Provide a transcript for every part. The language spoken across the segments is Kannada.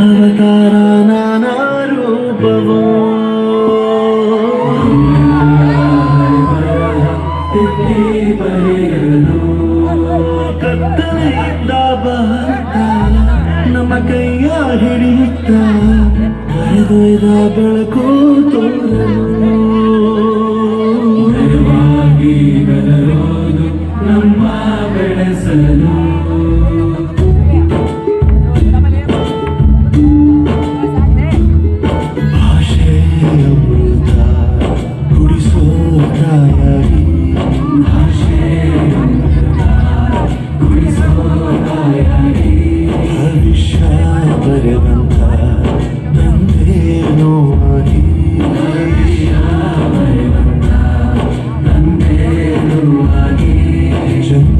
ಅವತಾರ ನಾನಾ ರೂಪವೋ. ಕತ್ತಲೆಯಿಂದ ಬರುತ್ತ ನಮ್ಮ ಕೈಯ ಹಿಡಿಯುತ್ತ. ಬೆಳಕು ತೋರಲು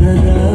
Canada.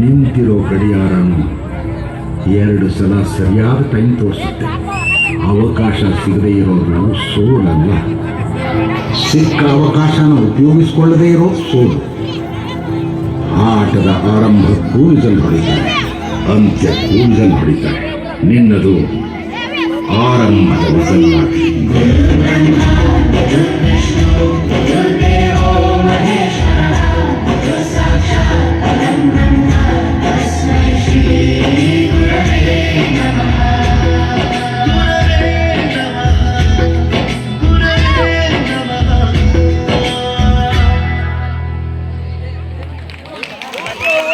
ನಿಂತಿರೋ ಗಡಿಯಾರನು ಎರಡು ಸಲ ಸರಿಯಾದ ಟೈಮ್ ತೋರಿಸುತ್ತೆ. ಅವಕಾಶ ಸಿಗದೇ ಇರೋದು ಸೋಲಲ್ಲ. ಸಿಕ್ಕ ಅವಕಾಶನ ಉಪಯೋಗಿಸಿಕೊಳ್ಳದೇ ಇರೋ ಸೋಲು. ಆಟದ ಆರಂಭ ವಿಜಲ್ ಹೊಡಿತಾರೆ ಅಂತ್ಯ ವಿಜಲ್ ಹೊಡಿತಾರೆ ನಿನ್ನದು ಆರಂಭದ ವಿಜಲ್